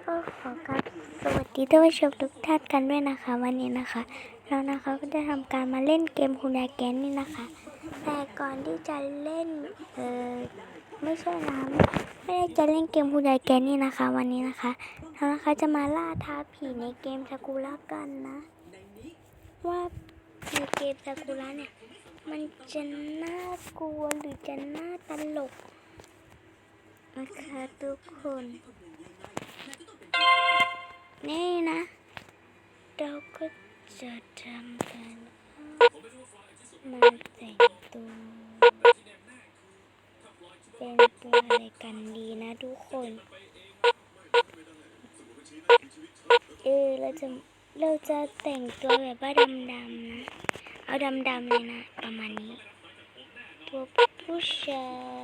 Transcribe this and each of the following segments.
ก็ขอการสวัสดีท่านผู้ชมทุกท่านกันด้วยนะคะ วันนี้นะคะ เรานะคะก็จะทำการมาเล่นเกมคุณยายแกนนี่นะคะ แต่ก่อนที่จะเล่นเออไม่ใช่นะไม่ได้จะเล่นเกมคุณยายแกนนี่นะคะ วันนี้นะคะเรานะคะจะมาล่าท้าผีในเกมซากุระกันนะ ว่าในเกมซากุระเนี่ยมันจะน่ากลัวหรือจะน่าตลก นะคะทุกคน นี่นะ เราก็จะทำกันมาแต่งตัวเป็นตัวอะไรกันดีนะทุกคน เออเราจะเราจะแต่งตัวแบบว่าดำๆนะ เอาดำๆเลยนะ ประมาณนี้ ตัวผู้ชาย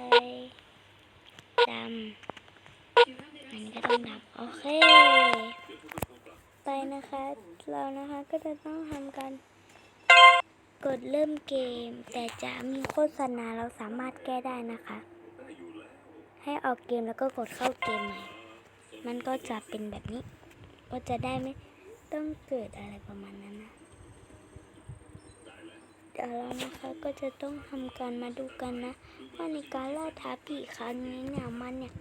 ดำอันนี้ก็ต้องดำโอเค ไปนะคะ เรานะคะก็จะต้องทำการกดเริ่มเกม แต่จะมีโฆษณาเราสามารถแก้ได้นะคะ ให้ออกเกมแล้วก็กดเข้าเกมใหม่ มันก็จะเป็นแบบนี้ ก็จะได้ไม่ต้องเกิดอะไรประมาณนั้นนะ เดี๋ยวเรานะคะก็จะต้องทำการมาดูกันนะว่าในการล่าท้าผีครั้งนี้เนี่ยมันเนี่ย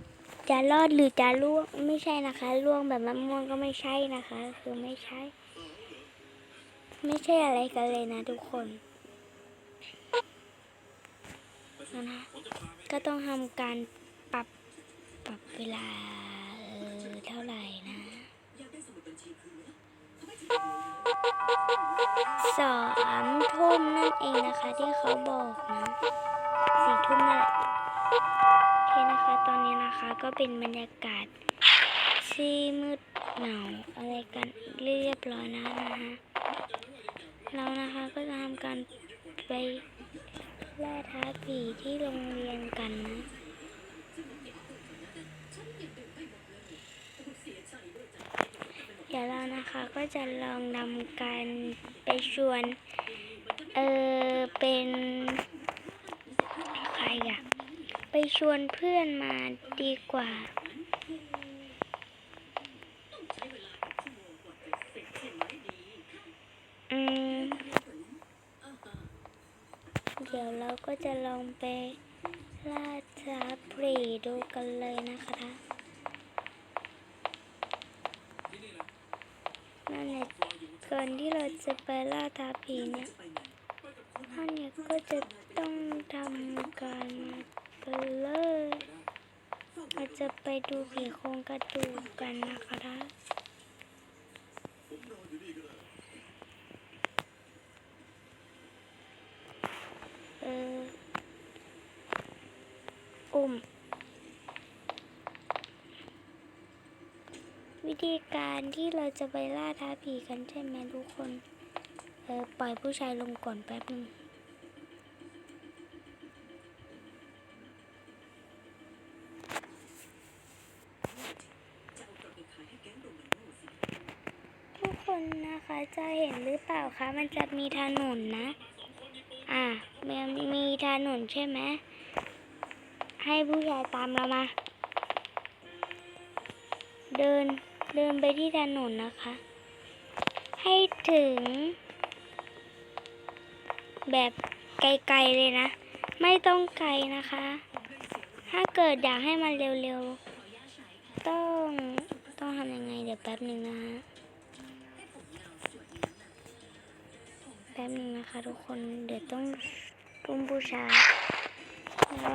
จะรอดหรือจะล่วงไม่ใช่นะคะล่วงแบบมะม่วงก็ไม่ใช่นะคะ คือไม่ใช่ ไม่ใช่อะไรกันเลยนะทุกคนนะก็ต้องทำการปรับปรับเวลาเออเท่าไหร่นะ สามทุ่มนั่นเองนะคะที่เขาบอกนะสี่ทุ่มนั่นแหละโอเคนะคะ ตอนนี้นะคะก็เป็นบรรยากาศที่มืดเหงาอะไรกันเรียบร้อยแล้วนะคะเรานะคะก็จะทำการไปล่าท้าผีที่โรงเรียนกันนะ ดี๋ยวเรานะคะก็จะลองนำการไปชวน เออเป็นใครอะไปชวนเพื่อนมาดีกว่าอืมเดี๋ยวเราก็จะลองไปล่าท้าผีดูกันเลยนะคะ นั่นแหละก่อนที่เราจะไปล่าท้าผีเนี่ยท่านเนี่ยก็จะต้องทำการมากันเลยเราจะไปดูผีโครงกระดูกกันนะคะเอออุ้ม วิธีการที่เราจะไปล่าท้าผีกันใช่ไหมทุกคน เออปล่อยผู้ชายลงก่อนแป๊บนึงทุกคนนะคะจะเห็นหรือเปล่าคะ มันจะมีถนนนะ อ่ามันมีถนนใช่ไหม ให้ผู้ชายตามเรามา เดิน เดินไปที่ถนนนะคะ ให้ถึง แบบไกลๆเลยนะ ไม่ต้องไกลนะคะ ถ้าเกิดอยากให้มันเร็วๆ ต้องต้องทำยังไงเดี๋ยวแป๊บหนึ่งนะฮะแป๊บหนึงนะคะทุกคนเดี๋ยวต้องตุ้มบูชา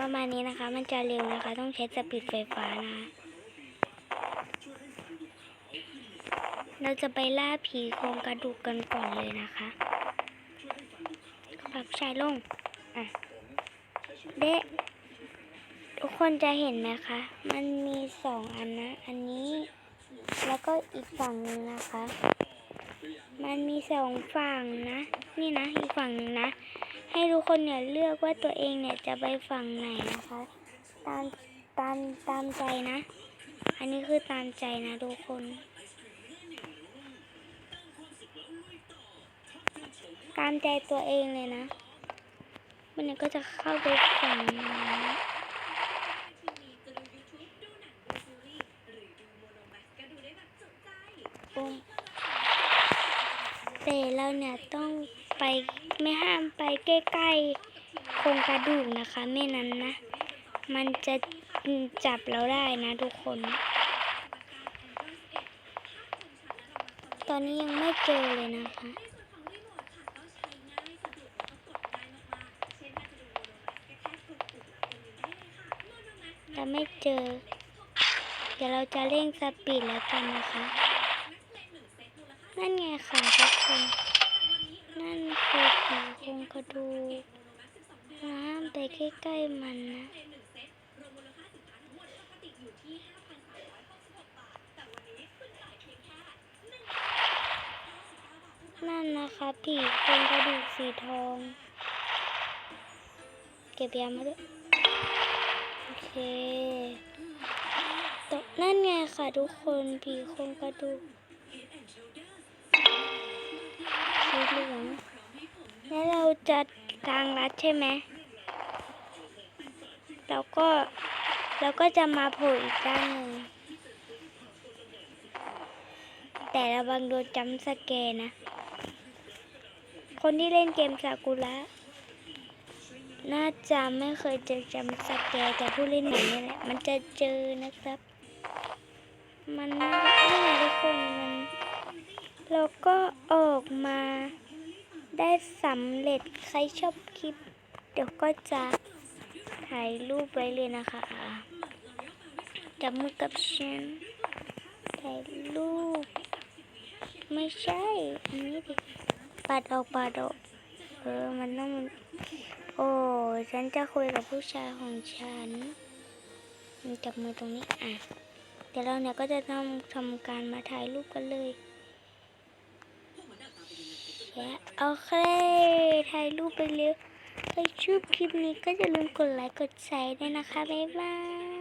ประมาณนี้นะคะ มันจะเร็วนะคะ ต้องใช้สปีดไฟฟ้านะคะ เราจะไปล่าผีโครงกระดูกกันก่อนเลยนะคะปรับชายลง อะ เดะทุกคนจะเห็นไหมคะ มันมีสองอันนะ อันนี้ แล้วก็อีกฝั่งนึงนะคะ มันมีสองฝั่งนะ นี่นะ อีกฝั่งหนึ่งนะ ให้ทุกคนเนี่ยเลือกว่าตัวเองเนี่ยจะไปฝั่งไหนนะคะ ตามตามตามใจนะ อันนี้คือตามใจนะทุกคน ตามใจตัวเองเลยนะ มันนี่ยก็จะเข้าไปฝังนี้อุ้มแต่เราเนี่ยต้องไปไม่ห้ามไปใกล้ๆโครงกระดูกนะคะ ไม่นั้นนะ มันจะจับเราได้นะทุกคน ตอนนี้ยังไม่เจอเลยนะคะ จะไม่เจอ เดี๋ยวเราจะเร่งสปีดแล้วกันนะคะนั่นไงค่ะทุกคนนั่นคือผีโครงกระดูกห้ามไปใกล้ๆมันนะนั่นนะคะผีโครงกระดูกสีทอง เก็บยามาด้วย เคตกนั่นไงค่ะทุกคนผีโครงกระดูกสีเหลืองแล้วเราจะทางลัดใช่ไหมแล้วก็เราก็จะมาโผล่อีกด้านหนึ่งแต่ระวังโดนจำสแกนนะ คนที่เล่นเกมซากุระ น่าจะไม่เคยเจอจำสแกแต่ผู้เล่นใหม่นี่แหละ มันจะเจอนะครับ มันน่านี่ไงทุกคนมันเราก็ออกมาได้สำเร็จใครชอบคลิป เดี๋ยวก็จะถ่ายรูปไว้เลยนะคะจับมือกับฉันถ่ายรูป ไม่ใช่ อันนี้ดิปัดออกปัดออกเออ มันต้องมัน โอ้ฉันจะคุยกับผู้ชายของฉันจับมือตรงนี้อะเดี๋ยวเราเนี่ยก็จะต้องทำการมาถ่ายรูปกันเลยและโอเคถ่ายรูปไปเร็วใครชอบคลิปนี้ก็อย่าลืมกดไลค์กดแชร์ด้วยนะคะ บ๊ายบาย